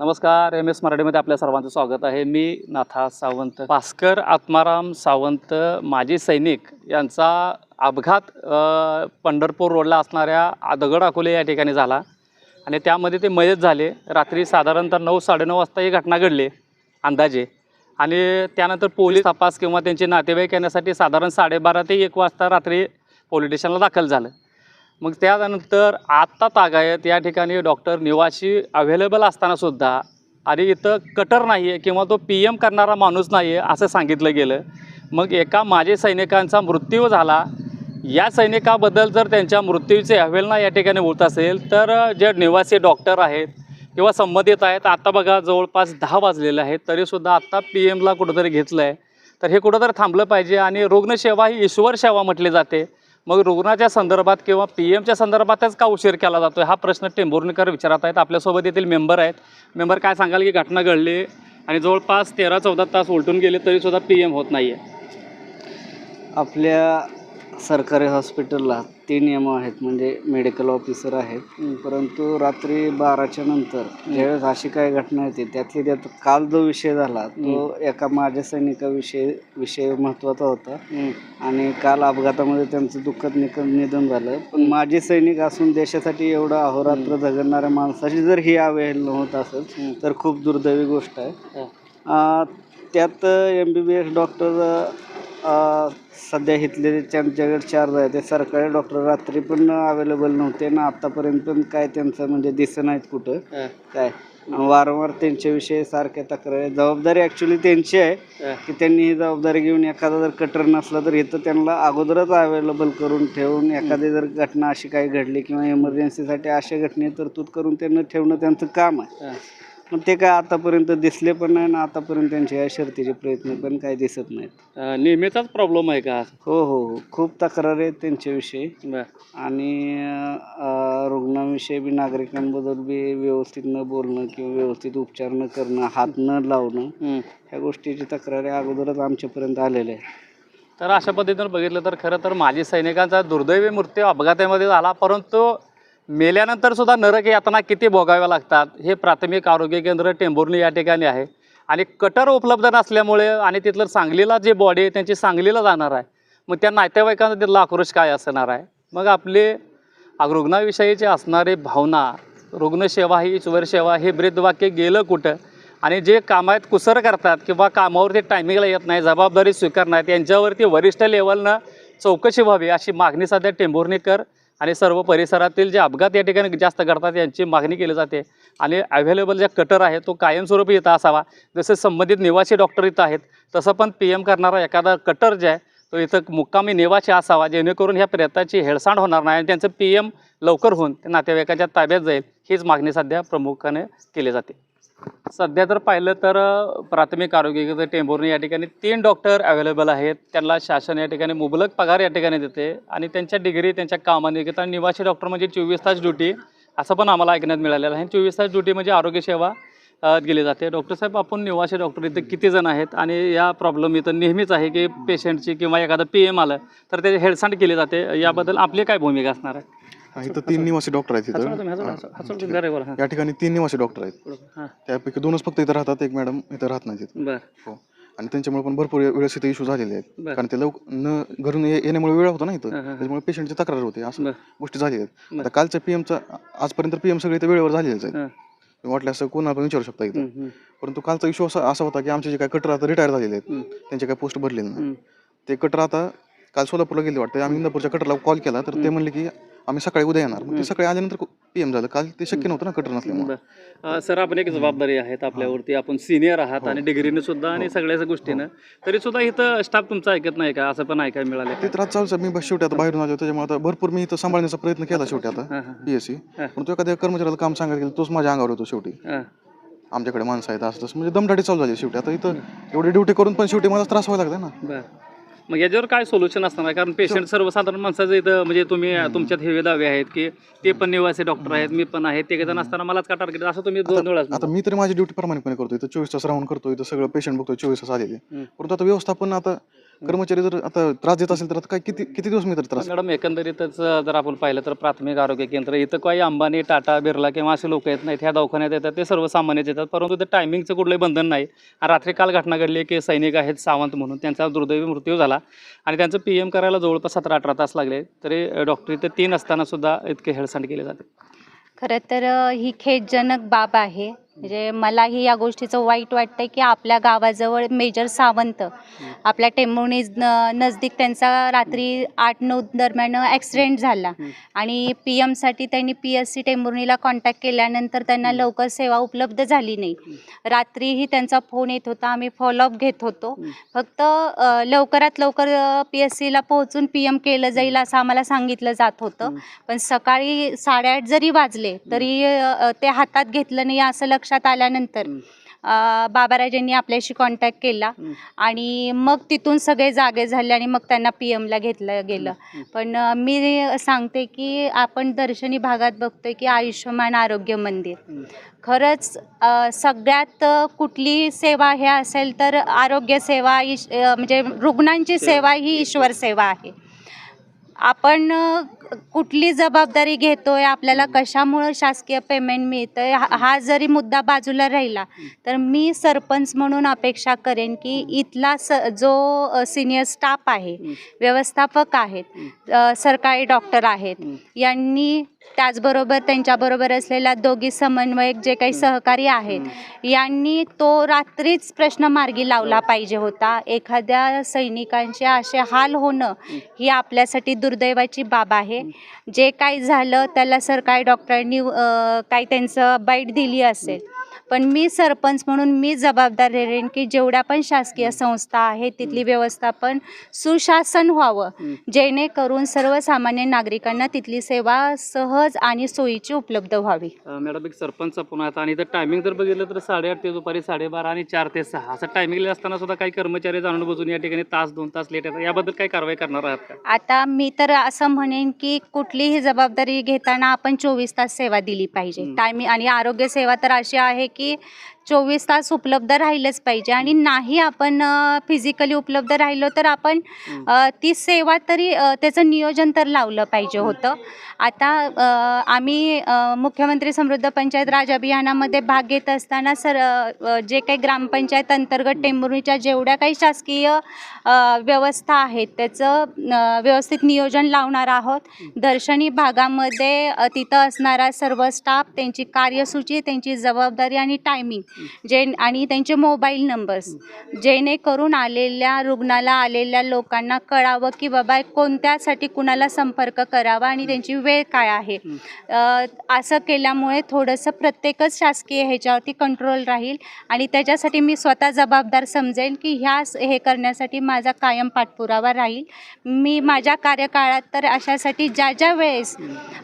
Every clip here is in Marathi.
नमस्कार एम एस मराठीमध्ये आपल्या सर्वांचं स्वागत आहे. मी नाथा सावंत भास्कर आत्माराम सावंत माजी सैनिक यांचा अपघात पंढरपूर रोडला असणाऱ्या दगड अकोले या ठिकाणी झाला. आणि त्यामध्ये ते मयत झाले. रात्री साधारणतः नऊ साडेनऊ वाजता ही घटना घडली अंदाजे. आणि त्यानंतर पोलीस तपास किंवा त्यांचे नातेवाईक येण्यासाठी साधारण साडेबारा ते एक वाजता रात्री पोलीस स्टेशनला दाखल झालं. मग त्यानंतर आत्ता तागायत या ठिकाणी डॉक्टर निवासी अवेलेबल असतानासुद्धा आणि इथं कटर नाही आहे किंवा तो पी एम करणारा माणूस नाही आहे असं सांगितलं गेलं. मग एका माझे सैनिकांचा मृत्यू झाला. या सैनिकाबद्दल जर त्यांच्या मृत्यूचे अवहेलना या ठिकाणी होत असेल तर जे निवासी डॉक्टर आहेत किंवा संबंधित आहेत आत्ता बघा जवळपास दहा वाजलेले आहेत तरीसुद्धा आत्ता पी एमला कुठंतरी घेतलं आहे तर हे कुठंतरी थांबलं पाहिजे आणि रुग्णसेवा ही ईश्वर सेवा म्हटली जाते. मग रुग्णाच्या संदर्भात किंवा पी एमच्या संदर्भातच का उशीर केला जातो हा प्रश्न टेंभुर्णीकर विचारत आहेत. आपल्यासोबत येथील मेंबर आहेत. मेंबर काय सांगाल की घटना घडली आणि जवळपास तेरा चौदा तास उलटून गेले तरीसुद्धा पी एम होत नाही आहे आपल्या सरकारी हॉस्पिटलला तीन एम आहेत म्हणजे मेडिकल ऑफिसर आहेत. परंतु रात्री बाराच्या नंतर ज्यावेळेस अशी काही घटना येते त्यातली त्यात काल जो विषय झाला तो एका माझ्या सैनिकाविषयी विषय महत्त्वाचा होता. आणि काल अपघातामध्ये त्यांचं दुःखद निधन झालं. पण माझे सैनिक असून देशासाठी एवढं अहोरात्र झगडणाऱ्या माणसाची जर ही अवहेलना होत असेल तर खूप दुर्दैवी गोष्ट आहे. त्यात M B B S doctor सध्या इथले त्यांच्याकडे चार्ज आहे ते सरकारी डॉक्टर रात्री पण अवेलेबल नव्हते ना आत्तापर्यंत पण काय त्यांचं म्हणजे दिसत नाहीत कुठं. काय? वारंवार त्यांच्याविषयी सारख्या तक्रारी जबाबदारी ॲक्च्युली त्यांची आहे की त्यांनी ही जबाबदारी घेऊन एखादा जर कटर नसला तर इथं त्यांना अगोदरच अवेलेबल करून ठेवून एखादी जर घटना अशी काही घडली किंवा इमर्जन्सीसाठी अशा घटनेत तरतूद करून त्यांना ठेवणं त्यांचं काम आहे. पण ते काय आतापर्यंत दिसले पण नाही ना आतापर्यंत त्यांचे काही शर्तीचे प्रयत्न पण काही दिसत नाहीत. अं, नेहमीचाच प्रॉब्लेम आहे का? हो हो हो. खूप तक्रार आहेत त्यांच्याविषयी. बरं. आणि अं, रुग्णाविषयी बी नागरिकांबद्दल बी व्यवस्थित न बोलणं किंवा व्यवस्थित उपचार न करणं हात न लावणं. ह्या गोष्टीची तक्रारी अगोदरच आमच्यापर्यंत आलेल्या आहेत. तर अशा पद्धतीनं बघितलं तर खरं तर माजी सैनिकांचा दुर्दैवी मृत्यू अपघातामध्ये झाला परंतु मेल्यानंतर सुद्धा नरक यातना किती भोगाव्या लागतात हे प्राथमिक आरोग्य केंद्र टेंभुर्णी या ठिकाणी आहे. आणि कटर उपलब्ध नसल्यामुळे आणि तिथलं सांगलीला जे बॉडी आहे त्यांची सांगलीला जाणार आहे. मग त्या नातेवाईकांचा तिथला आक्रोश काय असणार आहे? मग आपले रुग्णाविषयीचे असणारे भावना रुग्णसेवा ही ईश्वरसेवा हे ब्रीदवाक्य गेलं कुठं? आणि जे कामात कुसर करतात किंवा कामावरती टायमिंगला येत नाही जबाबदारी स्वीकारणार यांच्यावरती वरिष्ठ लेवलनं चौकशी व्हावी अशी मागणी सध्या टेंभुर्णीकर आणि सर्व परिसरातील जे अपघात या ठिकाणी जास्त घडतात यांची मागणी केली जाते. आणि अव्हेलेबल जे कटर आहे तो कायमस्वरूपी इथं असावा. जसे संबंधित निवासी डॉक्टर इथं आहेत तसं पण पी एम करणारा एखादा कटर जे आहे तो इथं मुक्कामी निवासी असावा जेणेकरून ह्या प्रेताची हेळसांड होणार नाही आणि त्यांचं पी एम लवकर होऊन नातेवाईकाच्या ताब्यात जाईल. हीच मागणी सध्या प्रमुखाने केली जाते. सध्या तर पाहिलं तर प्राथमिक आरोग्य केंद्र टेंभुर्णी या ठिकाणी तीन डॉक्टर अवेलेबल आहेत. त्यांना शासन या ठिकाणी मुबलक पगार या ठिकाणी देते आणि त्यांच्या डिग्री त्यांच्या कामाने घेतात. आणि निवासी डॉक्टर म्हणजे चोवीस तास ड्युटी असं पण आम्हाला ऐकण्यात मिळालेलं आहे. चोवीस तास ड्युटी म्हणजे आरोग्यसेवा गेली दिली जाते. डॉक्टर साहेब आपण निवासी डॉक्टर इथं किती जण आहेत? आणि या प्रॉब्लेम इथं नेहमीच आहे की पेशंटची किंवा एखादं पी एम आलं तर त्याची हेळसांड केली जाते. याबद्दल आपली काय भूमिका असणार आहे? हा, इथं तीन निवासी डॉक्टर आहेत इथं. हां. या ठिकाणी तीन निवासी डॉक्टर आहेत. हां, त्यापैकी दोनच फक्त इथं राहतात एक मॅडम इथं राहत नाही तिथं बरं. हो. आणि त्यांच्यामुळे पण भरपूर वेळेस इथे इश्यू झालेले आहेत. बरं. कारण ते लवक न घरून ये- येण्यामुळे वेळ होता ना इथं. हां, हां, हां. त्याच्यामुळे पेशंटची तक्रार होते असं बरं. गोष्टी झालेल्या आहेत. आता कालच्या पीएमचा आजपर्यंत पीएम सगळे इथं वेळेवर झालेलेच आहेत. हां. तुम्ही वाटलं असं कोणाला पण विचारू शकता इथं. परंतु कालचा इश्यू असा असा होता की आमचे जे काय कटर आता रिटायर झालेले आहेत त्यांचे काय पोस्ट भरलेले नाही. ते कटर आता काल सोलापूरला गेले वाटतं. आम्ही इंदापूरच्या कटरला कॉल केला तर ते म्हणले की आम्ही सकाळी उद्या येणार. मग ते सकाळी आल्यानंतर पीएम झालं. काल ते शक्य नव्हतं ना कटर नसल्यामुळे. अं, सर आपण एक जबाबदारी आहेत आपल्यावरती. आपण सिनियर आहात आणि डिग्रीने सुद्धा आणि सगळ्याच गोष्टीनं. तरी सुद्धा इथं स्टाफ तुमचा ऐकत नाही का? असं पण ऐकायला मिळालं ते तर आज चालूच आहे. मी बस शेवटी आता बाहेरून आलो त्याच्यामुळे आता भरपूर मी इथं सांभाळण्याचा प्रयत्न केला शेवटी आता हां हां पीएससी हा. पण तो एखाद्या कर्मचाऱ्याला काम सांगायला गेलं तोच माझ्या अंगावर होतो शेवटी. हां. आमच्याकडे माणसं आहेत असं तसं म्हणजे दमदाटी चालू झाली शेवटी. आता इथं एवढी ड्युटी करून पण शेवटी मला त्रास व्हायला लागला ना. बरं. मग याच्यावर काय सोल्युशन असणार आहे? कारण पेशंट सर्वसाधारण माणसाचं इथं म्हणजे तुम्ही तुमच्यात हेवे दावे आहेत की ते पण निवासी डॉक्टर आहेत मी पण आहे ते जण असताना मलाच का टार्गेट असं तुम्ही दोन वेळा आता मी तरी माझी ड्युटी प्रामाणिकपणे करतो इथं चोवीस तास राहून करतो इथं सगळं पेशंट बघतो चोवीस तास आलेले. परंतु आता व्यवस्थापन आता कर्मचारी जर आता त्रास देत असेल तर आता काय किती किती दिवस मी तर त्रास मॅडम एकंदरीतच जर आपण पाहिलं तर प्राथमिक आरोग्य केंद्र इथं काही अंबानी टाटा बिर्ला किंवा असे लोक येत नाहीत. ह्या दवाखान्यात येतात ते सर्वसामान्यच येतात. परंतु ते टायमिंगचं कुठलंही बंधन नाही. आणि रात्री काल घटना घडली की सैनिक आहेत सावंत म्हणून त्यांचा दुर्दैवी मृत्यू झाला. आणि त्यांचं पी एम करायला जवळपास सतरा अठरा तास लागले. तरी डॉक्टर इथे तीन असताना सुद्धा इतके हेळसांड केले जाते. खरं तर ही खेदजनक बाब आहे. म्हणजे मलाही या गोष्टीचं वाईट वाटतंय की आपल्या गावाजवळ मेजर सावंत आपल्या टेंभुर्णी न- नजदीक त्यांचा रात्री आठ नऊ दरम्यान ॲक्सिडेंट झाला. आणि पी एमसाठी त्यांनी पी एस सी टेंभुर्णीला कॉन्टॅक्ट केल्यानंतर त्यांना लवकर सेवा उपलब्ध झाली नाही. रात्रीही त्यांचा फोन येत होता आम्ही फॉलोअप घेत होतो. फक्त लवकरात लवकर पी एस सीला पोहोचून पी एम केलं जाईल असं आम्हाला सांगितलं जात होतं. पण सकाळी साडेआठ जरी वाजले तरी ते हातात घेतलं नाही असं लक्ष लक्षात आल्यानंतर बाबाराजांनी आपल्याशी कॉन्टॅक्ट केला. आणि मग तिथून सगळे जागे झाले आणि मग त्यांना पी एमला घेतलं गेलं. पण मी सांगते की आपण दर्शनी भागात बघतोय की आयुष्यमान आरोग्य मंदिर. खरंच सगळ्यात कुठली सेवा हे असेल तर आरोग्य सेवा म्हणजे रुग्णांची सेवा. ही ईश्वर सेवा आहे. आपण कुठली जबाबदारी घेतोय आपल्याला कशामुळं शासकीय पेमेंट मिळतंय हा हा जरी मुद्दा बाजूला राहिला तर मी सरपंच म्हणून अपेक्षा करेन की इथला स जो सिनियर स्टाफ आहे. व्यवस्थापक आहेत सरकारी डॉक्टर आहेत. यांनी त्याचबरोबर त्यांच्याबरोबर असलेल्या दोघी समन्वयक जे काही सहकारी आहेत यांनी तो रात्रीच प्रश्न मार्गी लावला पाहिजे होता. एखाद्या सैनिकांचे असे हाल होणं ही आपल्यासाठी दुर्दैवाची बाब आहे. जे काही झालं त्याला सरकारी डॉक्टरांनी अ, काही त्यांचं बाईट दिली असेल पण मी सरपंच म्हणून मी जबाबदार राहीन की जेवढ्या पण शासकीय संस्था आहेत तिथली व्यवस्थापन सुशासन व्हावं. जेणेकरून सर्वसामान्य नागरिकांना तिथली सेवा सहज आणि सोयीची उपलब्ध व्हावी. मॅडम एक सरपंच पुन्हा आता आणि टायमिंग जर बघितलं तर साडेआठ ते दुपारी साडेबारा आणि चार ते सहा असं टायमिंग असताना सुद्धा काही कर्मचारी जाणून बुजून या ठिकाणी तास दोन तास लेट येतात. याबद्दल काय कारवाई करणार आहात का? आता मी तर असं म्हणेन की कुठलीही जबाबदारी घेताना आपण चोवीस तास सेवा दिली पाहिजे. टायमिंग आणि आरोग्य सेवा तर अशी आहे की चोवीस तास उपलब्ध राहिलंच पाहिजे. आणि नाही आपण फिजिकली उपलब्ध राहिलो तर आपण हं. ती सेवा तरी त्याचं नियोजन तर लावलं पाहिजे होतं. आता आम्ही मुख्यमंत्री समृद्ध पंचायत राज अभियानामध्ये भाग घेत असताना सर जे काही ग्रामपंचायत अंतर्गत टेंभुर्णीच्या जेवढ्या काही शासकीय व्यवस्था आहेत त्याचं व्यवस्थित नियोजन लावणार आहोत. दर्शनी भागामध्ये तिथं असणारा सर्व स्टाफ त्यांची कार्यसूची त्यांची जबाबदारी आणि टायमिंग जे आणि त्यांचे मोबाईल नंबर्स. जेणेकरून आलेल्या रुग्णाला आलेल्या लोकांना कळावं की बाबा कोणत्यासाठी कुणाला संपर्क करावा आणि त्यांची वेळ काय आहे. असं केल्यामुळे थोडंसं प्रत्येकच शासकीय ह्याच्यावरती कंट्रोल राहील आणि त्याच्यासाठी मी स्वतः जबाबदार समजेन की ह्या हे करण्यासाठी माझा कायम पाठपुरावा राहील. मी माझ्या कार्यकाळात तर अशासाठी ज्या ज्या वेळेस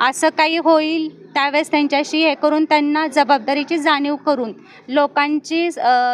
असं काही होईल त्यावेळेस त्यांच्याशी हे करून त्यांना जबाबदारीची जाणीव करून लोकांची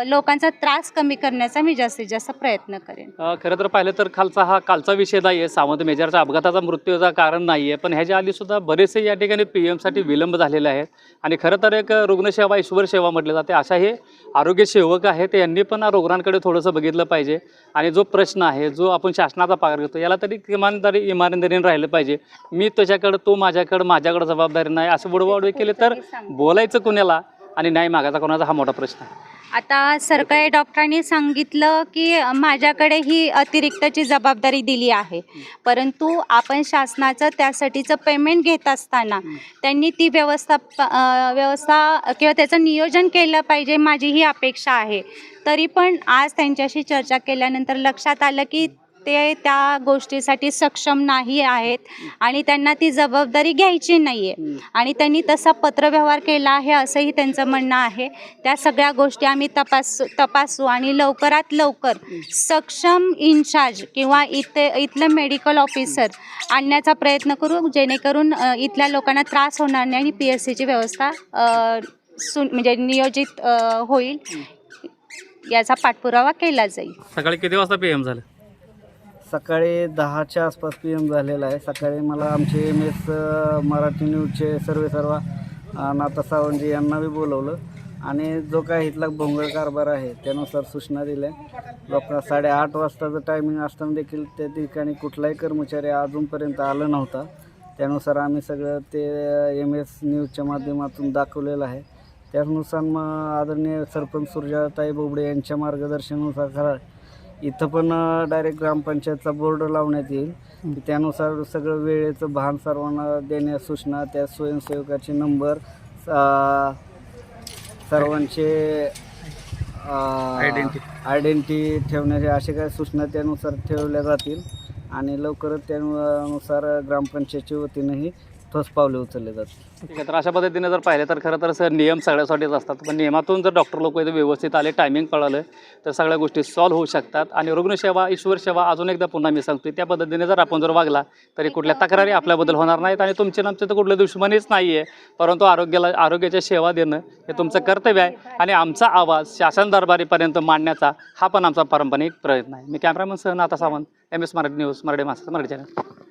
लोकांचा त्रास कमी करण्याचा मी जास्तीत जास्त प्रयत्न करेन. खरं तर पाहिलं तर खालचा हा कालचा विषय नाही आहे सावंत मेजरचा अपघाताचा मृत्यूचा कारण नाही आहे पण ह्याच्या आधी सुद्धा बरेचसे या ठिकाणी पी एमसाठी विलंब झालेले आहेत. आणि खरं तर एक रुग्णसेवा ईश्वर सेवा म्हटली जाते. अशा हे आरोग्य सेवक आहेत. यांनी पण रुग्णांकडे थोडंसं बघितलं पाहिजे. आणि जो प्रश्न आहे जो आपण शासनाचा पार घेतो याला तरी किमानदारी इमानदारीने राहिलं पाहिजे. मी त्याच्याकडं तो माझ्याकडं माझ्याकडं जबाबदारी नाही असं बुडवाडवे केले तर बोलायचं कुणाला आणि नाही मागायचा कोणाचा हा मोठा प्रश्न. आहे आता सरकारी डॉक्टरांनी सांगितलं की माझ्याकडे ही अतिरिक्तची जबाबदारी दिली आहे. परंतु आपण शासनाचं त्यासाठीचं पेमेंट घेत असताना त्यांनी ती व्यवस्था व्यवस्था किंवा त्याचं नियोजन केलं पाहिजे माझी ही अपेक्षा आहे. तरी पण आज त्यांच्याशी चर्चा केल्यानंतर लक्षात आलं की ते त्या गोष्टीसाठी सक्षम नाही आहेत आणि त्यांना ती जबाबदारी घ्यायची नाही आहे आणि त्यांनी तसा पत्रव्यवहार केला आहे असंही त्यांचं म्हणणं आहे. त्या सगळ्या गोष्टी आम्ही तपासू तपासू आणि लवकरात लवकर सक्षम इन्चार्ज किंवा इथे इथलं मेडिकल ऑफिसर आणण्याचा प्रयत्न करू जेणेकरून इथल्या लोकांना त्रास होणार नाही आणि पी एस सीची व्यवस्था सु म्हणजे नियोजित होईल. याचा पाठपुरावा केला जाईल. सकाळी किती वाजता पी एम झालं? सकाळी दहाच्या आसपास पी एम झालेला आहे. सकाळी मला आमचे एम एस मराठी न्यूजचे सर्वे सर्व नाता सावंतजी यांना बी बोलवलं. आणि जो काय इथला भोंगळ कारभार आहे त्यानुसार सूचना दिल्या. लोकांना साडेआठ वाजताचं टायमिंग असताना देखील त्या ठिकाणी कुठलाही कर्मचारी अजूनपर्यंत आला नव्हता. त्यानुसार आम्ही सगळं ते एम एस न्यूजच्या माध्यमातून दाखवलेलं आहे. त्यानुसार मग आदरणीय सरपंच सुरजाताई बोबडे यांच्या मार्गदर्शनानुसार खरा इथं पण डायरेक्ट ग्रामपंचायतचा बोर्ड लावण्यात येईल. त्यानुसार सगळं वेळेचं भान सर्वांना देण्यास सूचना त्या स्वयंसेवकाचे नंबर सर्वांचे आयडेंटिटी ठेवण्याचे असे काही सूचना त्यानुसार ठेवल्या जातील. आणि लवकरच त्यानुसार ग्रामपंचायतच्या वतीनंही ठोस पावले उचलले जातात. ठीक आहे तर अशा पद्धतीने जर पाहिलं तर खरं तर सर नियम सगळ्यासाठीच असतात. पण नियमातून जर डॉक्टर लोक इथे व्यवस्थित आले टायमिंग कळलं तर सगळ्या गोष्टी सॉल्व्ह होऊ शकतात. आणि रुग्णसेवा ईश्वर सेवा अजून एकदा पुन्हा मी सांगतो त्या पद्धतीने जर आपण जर वागला तरी कुठल्या तक्रारी आपल्याबद्दल होणार नाहीत आणि तुमचे आमचे तर कुठलं दुश्मनीच नाही आहे परंतु आरोग्याला आरोग्याच्या सेवा देणं हे तुमचं कर्तव्य आहे. आणि आमचा आवाज शासन दरबारीपर्यंत मांडण्याचा हा पण आमचा पारंपरिक प्रयत्न आहे. मी कॅमेरामन सह आता Sawant M S Marathi news Marathi master Marathi channel